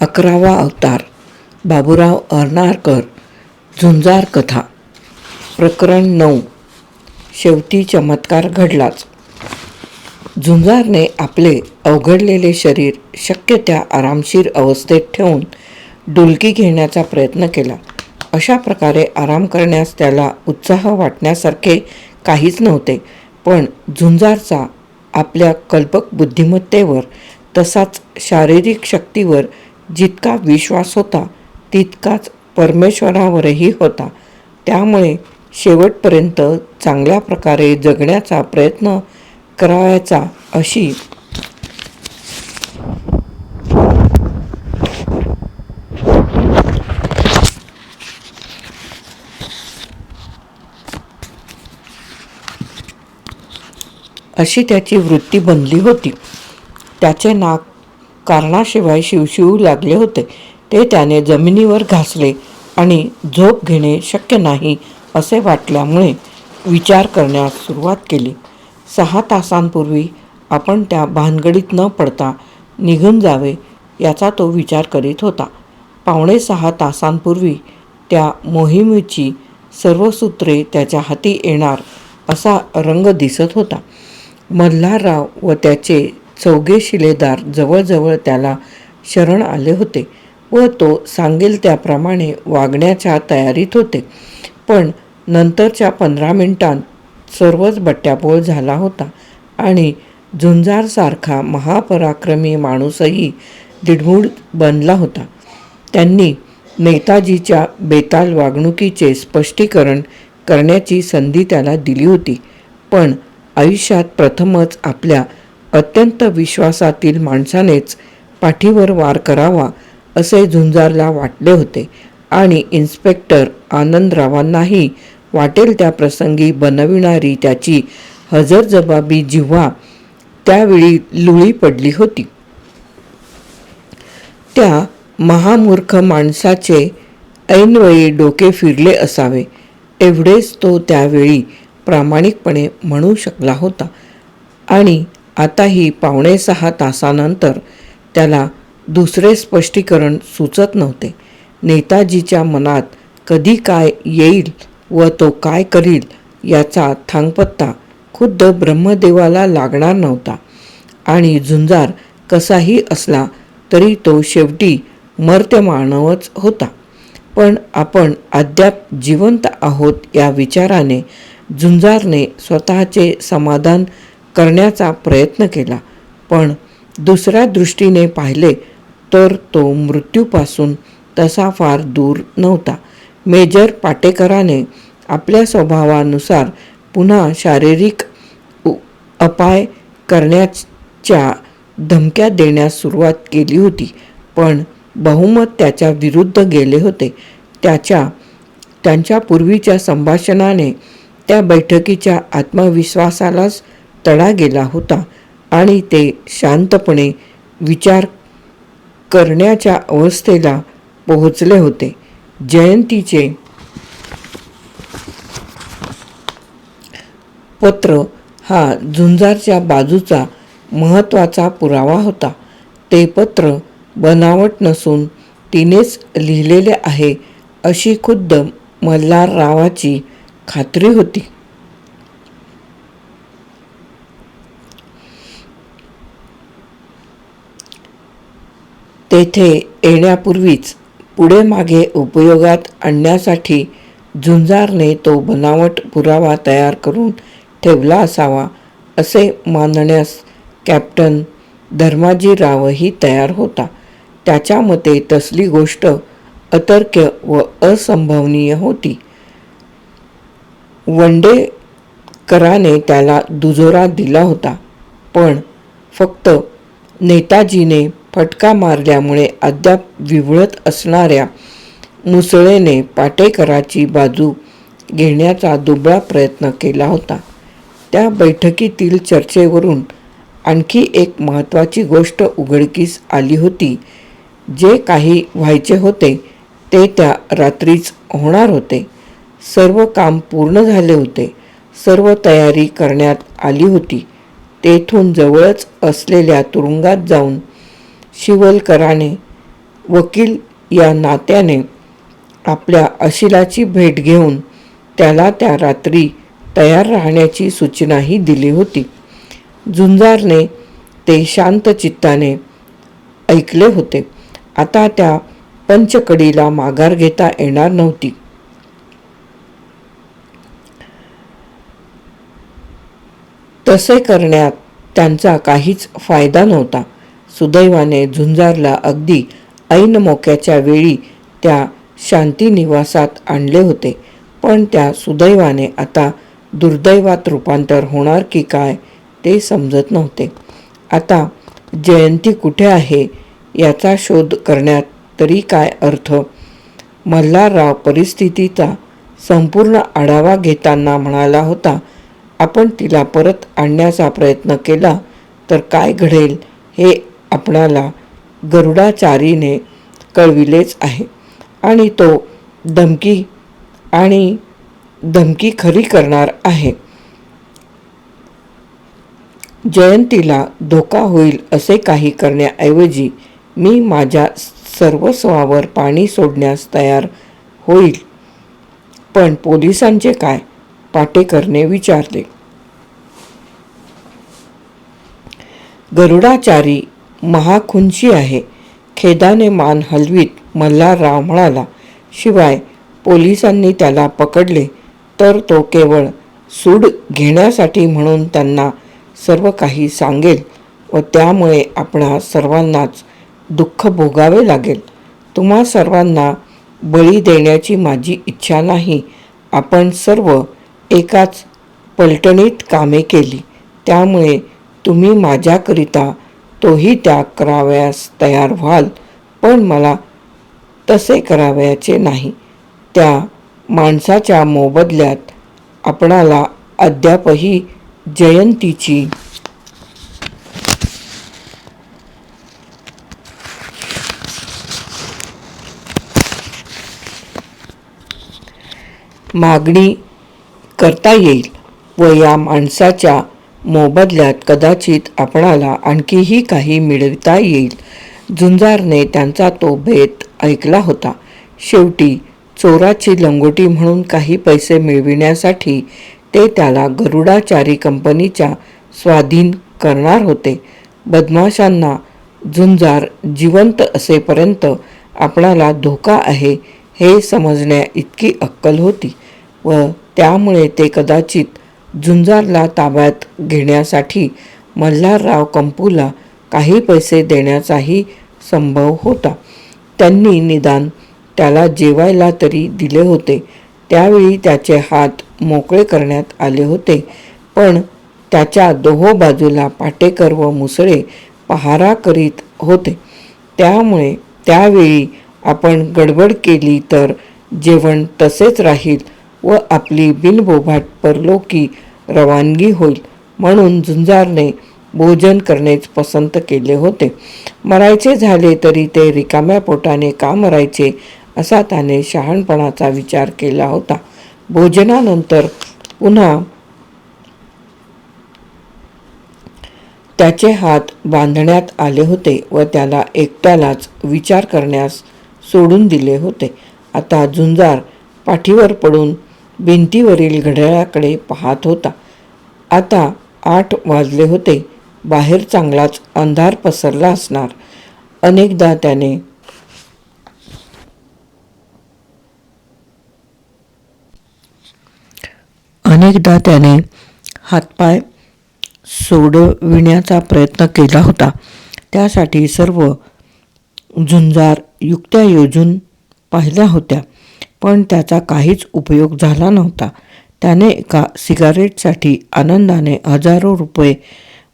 अकरावा अवतार बाबूराव अर्नारकर झुंजार कथा. प्रकरण नऊ. शेवटी चमत्कार घडलाच. झुंजारने आपले अवघडलेले शरीर शक्य त्या आरामशीर अवस्थेत ठेवून डुलकी घेण्याचा प्रयत्न केला. अशा प्रकारे आराम करण्यास त्याला उत्साह वाटण्यासारखे काहीच नव्हते पण झुंजारचा आपल्या कल्पक बुद्धिमत्तेवर तसाच शारीरिक शक्तीवर जितका विश्वास होता तितकाच परमेश्वरावरही होता. त्यामुळे शेवटपर्यंत चांगल्या प्रकारे जगण्याचा प्रयत्न करायचा अशी अशी त्याची वृत्ती बनली होती. त्याचे नाक कारणाशिवाय शिवशिवू लागले होते. ते त्याने जमिनीवर घासले आणि झोप घेणे शक्य नाही असे वाटल्यामुळे विचार करण्यास सुरुवात केली. सहा तासांपूर्वी आपण त्या भानगडीत न पडता निघून जावे याचा तो विचार करीत होता. पावणे सहा तासांपूर्वी त्या मोहिमेची सर्व सूत्रे त्याच्या हाती येणार असा रंग दिसत होता. मल्हारराव व त्याचे चौघे शिलेदार जवळजवळ त्याला शरण आले होते व तो सांगेल त्याप्रमाणे वागण्याच्या तयारीत होते. पण नंतरच्या पंधरा मिनिटांत सर्वच बट्ट्याबोळ झाला होता आणि झुंजारसारखा महापराक्रमी माणूसही दिडमूड बनला होता. त्यांनी नेताजीच्या बेताल वागणुकीचे स्पष्टीकरण करण्याची संधी त्याला दिली होती. पण आयुष्यात प्रथमच आपल्या अत्यंत विश्वासातील माणसानेच पाठीवर वार करावा असे झुंजारला वाटले होते. आणि इन्स्पेक्टर आनंदरावांनाही वाटेल त्या प्रसंगी बनविणारी त्याची हजरजबाबी जिव्हा त्यावेळी लुळी पडली होती. त्या महामूर्ख माणसाचे ऐनवेळी डोके फिरले असावे एवढेच तो त्यावेळी प्रामाणिकपणे म्हणू शकला होता. आणि आताही पावणे सहा तासानंतर त्याला दुसरे स्पष्टीकरण सुचत नव्हते. नेताजीच्या मनात कधी काय येईल व तो काय करील याचा थांगपत्ता खुद्द ब्रह्मदेवाला लागणार नव्हता. आणि झुंजार कसाही असला तरी तो शेवटी मर्त्य मानवच होता. पण आपण अद्याप जिवंत आहोत या विचाराने झुंजारने स्वतःचे समाधान करण्याचा प्रयत्न केला. पण दुसऱ्या दृष्टीने पाहिले तर तो मृत्यूपासून तसा फार दूर नव्हता. मेजर पाटेकराने आपल्या स्वभावानुसार पुन्हा शारीरिक अपाय करण्याच्या धमक्या देण्यास सुरुवात केली होती. पण बहुमत त्याच्या विरुद्ध गेले होते. त्याच्या त्यांच्या पूर्वीच्या संभाषणाने त्या बैठकीच्या आत्मविश्वासालाच तडा गेला होता आणि ते शांतपणे विचार करण्याच्या अवस्थेला पोहोचले होते. जयंतीचे पत्र हा झुंजारच्या बाजूचा महत्त्वाचा पुरावा होता. ते पत्र बनावट नसून तिनेच लिहिलेले आहे अशी खुद्द मल्हाररावाची खात्री होती. तेथे येण्यापूर्वीच पुढे मागे उपयोगात आणण्यासाठी झुंजारने तो बनावट पुरावा तयार करून ठेवला असावा असे मानण्यास कॅप्टन धर्माजीरावही तयार होता. त्याच्या मते तसली गोष्ट अतर्क्य व असंभवनीय होती. वंडेकराने त्याला दुजोरा दिला होता पण फक्त नेताजीने फटका मारल्यामुळे अद्याप विवळत असणाऱ्या मुसळेने पाटेकराची बाजू घेण्याचा दुबळा प्रयत्न केला होता. त्या बैठकीतील चर्चेवरून आणखी एक महत्त्वाची गोष्ट उघडकीस आली होती. जे काही व्हायचे होते ते त्या रात्रीच होणार होते. सर्व काम पूर्ण झाले होते. सर्व तयारी करण्यात आली होती. तेथून जवळच असलेल्या तुरुंगात जाऊन शिवलकराने वकील या नात्याने आपल्या अशिलाची भेट घेऊन त्याला त्या रात्री तयार राहण्याची सूचनाही दिली होती. झुंजारने ते शांत चित्ताने ऐकले होते. आता त्या पंचकडीला माघार घेता येणार नव्हती. तसे करण्यात त्यांचा काहीच फायदा नव्हता. सुदैवाने झुंजारला अगदी ऐन मोक्याच्या वेळी त्या शांतीनिवासात आणले होते. पण त्या सुदैवाने आता दुर्दैवात रूपांतर होणार की काय ते समजत नव्हते. आता जयंती कुठे आहे याचा शोध करण्यात तरी काय अर्थ? मल्हारराव परिस्थितीचा संपूर्ण आढावा घेताना म्हणाला होता आपण तिला परत आणण्याचा प्रयत्न केला तर काय घडेल हे आपणाला गरुडाचारीने कळविलेच आहे. आणि तो धमकी आणि धमकी खरी करणार आहे. जयंतीला धोका होईल असे काही करण्याऐवजी मी माझ्या सर्वस्वावर पाणी सोडण्यास तयार होईल. पण पोलिसांचे काय? पाटेकरने विचारले. गरुडाचारी महाखुंची आहे. खेदाने मान हलवीत मल्हारराव म्हणाला शिवाय पोलिसांनी त्याला पकडले तर तो केवळ सूड घेण्यासाठी म्हणून त्यांना सर्व काही सांगेल व त्यामुळे आपणा सर्वांनाच दुःख भोगावे लागेल. तुम्हा सर्वांना बळी देण्याची माझी इच्छा नाही. आपण सर्व एकाच पलटणीत कामे केली. त्यामुळे तुम्ही माझ्याकरिता तोही त्याग करावयास तयार व्हाल. पण मला तसे करावयाचे नाही. त्या माणसाच्या मोबदल्यात आपणाला अद्यापही जयंतीची मागणी करता येईल व या माणसाच्या मोबदल्यात कदाचित आपणाला आणखीही काही मिळविता येईल. झुंजारने त्यांचा तो भेद ऐकला होता. शेवटी चोराची लंगोटी म्हणून काही पैसे मिळविण्यासाठी ते त्याला गरुडाचारी कंपनीच्या स्वाधीन करणार होते. बदमाशांना झुंजार जिवंत असेपर्यंत आपणाला धोका आहे हे समजण्या इतकी अक्कल होती व त्यामुळे ते कदाचित झुंजारला ताब्यात घेण्यासाठी मल्हारराव कंपूला काही पैसे देण्याचाही संभव होता. त्यांनी निदान त्याला जेवायला तरी दिले होते. त्यावेळी त्याचे हात मोकळे करण्यात आले होते. पण त्याच्या दोहो बाजूला पाटेकर व मुसळे पहारा करीत होते. त्यामुळे त्यावेळी आपण गडबड केली तर जेवण तसेच राहील व आपली बिनबोभाट परलोकी रवानगी होईल म्हणून झुंजारने भोजन करणेच पसंत केले होते. मरायचे झाले तरी ते रिकाम्या पोटाने का मरायचे असा त्याने शहाणपणाचा विचार केला होता. भोजनानंतर पुन्हा त्याचे हात बांधण्यात आले होते व त्याला एकट्यालाच विचार करण्यास सोडून दिले होते. आता झुंजार पाठीवर पडून भिंतीवरील घड्याळाकडे पाहत होता. आता आठ वाजले होते. बाहेर चांगलाच अंधार पसरला असणार. अनेकदा त्याने अनेकदा त्याने हातपाय सोडविण्याचा प्रयत्न केला होता. त्यासाठी सर्व झुंजार युक्त्या योजून पाहिल्या होत्या. पण त्याचा काहीच उपयोग झाला नव्हता. त्याने एका सिगारेटसाठी आनंदाने हजारो रुपये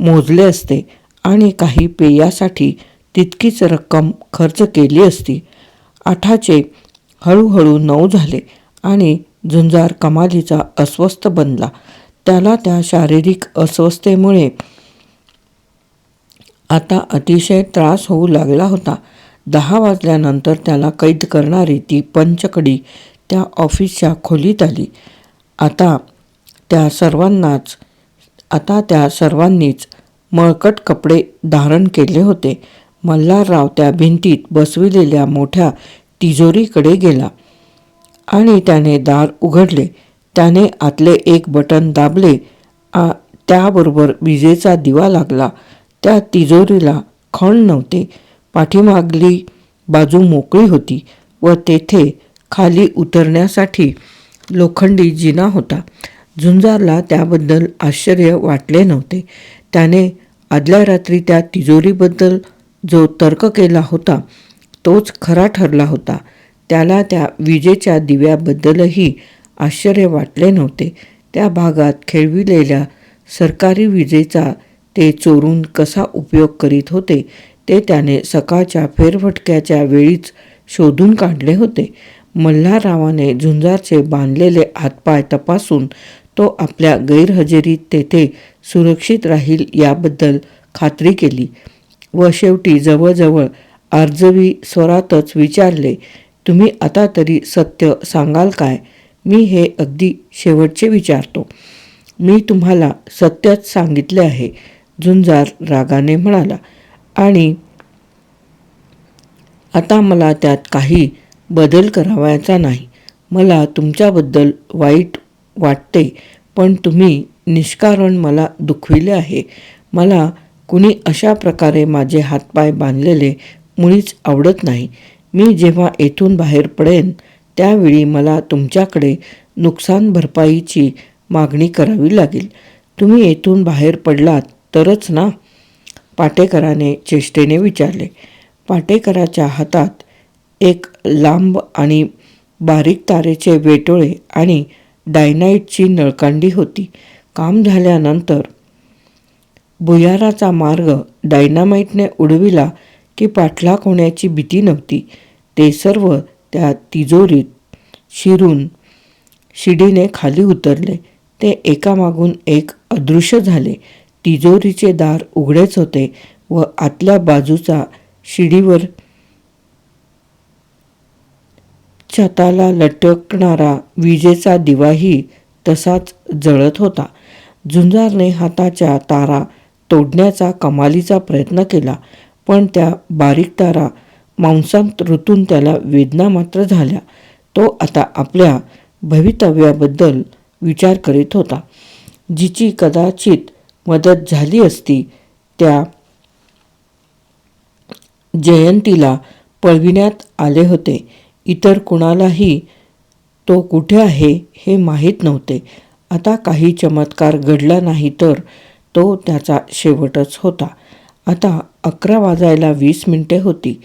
मोजले असते आणि काही पेयासाठी तितकीच रक्कम खर्च केली असती. आठाचे हळूहळू नऊ झाले आणि झुंजार कमालीचा अस्वस्थ बनला. त्याला त्या शारीरिक अस्वस्थतेमुळे आता अतिशय त्रास होऊ लागला होता. दहा वाजल्यानंतर त्याला कैद करणारी ती पंचकडी त्या ऑफिसच्या खोलीत आली. आता त्या सर्वांनाच आता त्या सर्वांनीच मळकट कपडे धारण केले होते. मल्हारराव त्या भिंतीत बसविलेल्या मोठ्या तिजोरीकडे गेला आणि त्याने दार उघडले. त्याने आतले एक बटन दाबले. आ त्याबरोबर विजेचा दिवा लागला. त्या तिजोरीला खण नव्हते. पाठीमागली बाजू मोकळी होती व तेथे खाली उतरण्यासाठी लोखंडी जिना होता. झुंजारला त्याबद्दल आश्चर्य वाटले नव्हते. त्याने आदल्या रात्री त्या तिजोरीबद्दल जो तर्क केला होता तोच खरा ठरला होता. त्याला त्या विजेच्या दिव्याबद्दलही आश्चर्य वाटले नव्हते. त्या भागात खेळविलेल्या सरकारी विजेचा ते चोरून कसा उपयोग करीत होते ते त्याने सकाळच्या फेरफटक्याच्या वेळीच शोधून काढले होते. मल्हाररावाने झुंजारचे बांधलेले हातपाय तपासून तो आपल्या गैरहजेरीत तेथे सुरक्षित राहील याबद्दल खात्री केली व शेवटी जवळजवळ आर्जवी स्वरातच विचारले तुम्ही आता तरी सत्य सांगाल काय? मी हे अगदी शेवटचे विचारतो. मी तुम्हाला सत्यच सांगितले आहे झुंजार रागाने म्हणाला. आणि आता मला त्यात काही बदल करावयाचा नाही. मला तुमच्याबद्दल वाईट वाटते पण तुम्ही निष्कारण मला दुखविले आहे. मला कुणी अशा प्रकारे माझे हातपाय बांधलेले मुळीच आवडत नाही. मी जेव्हा येथून बाहेर पडेन त्यावेळी मला तुमच्याकडे नुकसान भरपाईची मागणी करावी लागेल. तुम्ही येथून बाहेर पडलात तरच ना? पाटेकराने चेष्टेने विचारले. पाटेकराच्या हातात एक लांब आणि बारीक तारेचे वेटोळे आणि डायनाईटची नळकांडी होती. काम झाल्यानंतर भुयाराचा मार्ग डायनामाईटने उडविला की पाठलाग होण्याची भीती नव्हती. ते सर्व त्या तिजोरीत शिरून शिडीने खाली उतरले. ते एकामागून एक अदृश्य झाले. तिजोरीचे दार उघडेच होते व आतल्या बाजूचा शिडीवर छताला लटकणारा विजेचा दिवाही तसाच जळत होता. झुंजारने हाताच्या तारा तोडण्याचा कमालीचा प्रयत्न केला पण त्या बारीक तारा मांसांत ऋतून त्याला वेदना मात्र झाल्या. तो आता आपल्या भवितव्याबद्दल विचार करीत होता. जिची कदाचित मदत झाली असती त्या जयंतीला पळविण्यात आले होते. इतर कुणालाही तो कुठे आहे हे माहीत नव्हते. आता काही चमत्कार घडला नाही तर तो त्याचा शेवटच होता. आता अकरा वाजायला वीस मिनिटे होती.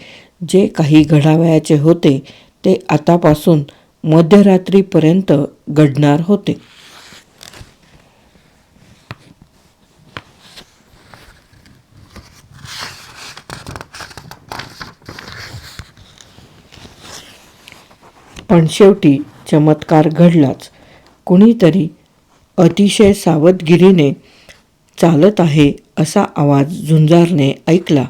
जे काही घडावयाचे होते ते आतापासून मध्यरात्रीपर्यंत घडणार होते. पण शेवटी चमत्कार घडलाच. कुणीतरी अतिशय सावधगिरीने चालत आहे असा आवाज झुंजारने ऐकला.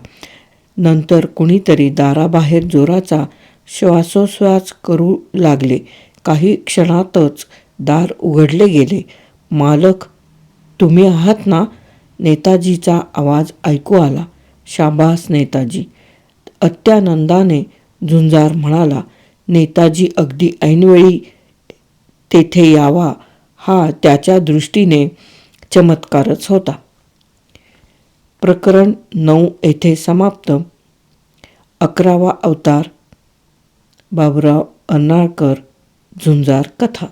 नंतर कुणीतरी दाराबाहेर जोराचा श्वासोश्वास करू लागले. काही क्षणातच दार उघडले गेले. मालक तुम्ही आहात ना? नेताजीचा आवाज ऐकू आला. शाबास नेताजी. अत्यानंदाने झुंजार म्हणाला नेताजी अगदी ऐनवेळी तेथे यावा हा त्याच्या दृष्टीने चमत्कारच होता. प्रकरण नऊ येथे समाप्त. अकरावा अवतार. बाबुराव अर्नाळकर झुंजार कथा.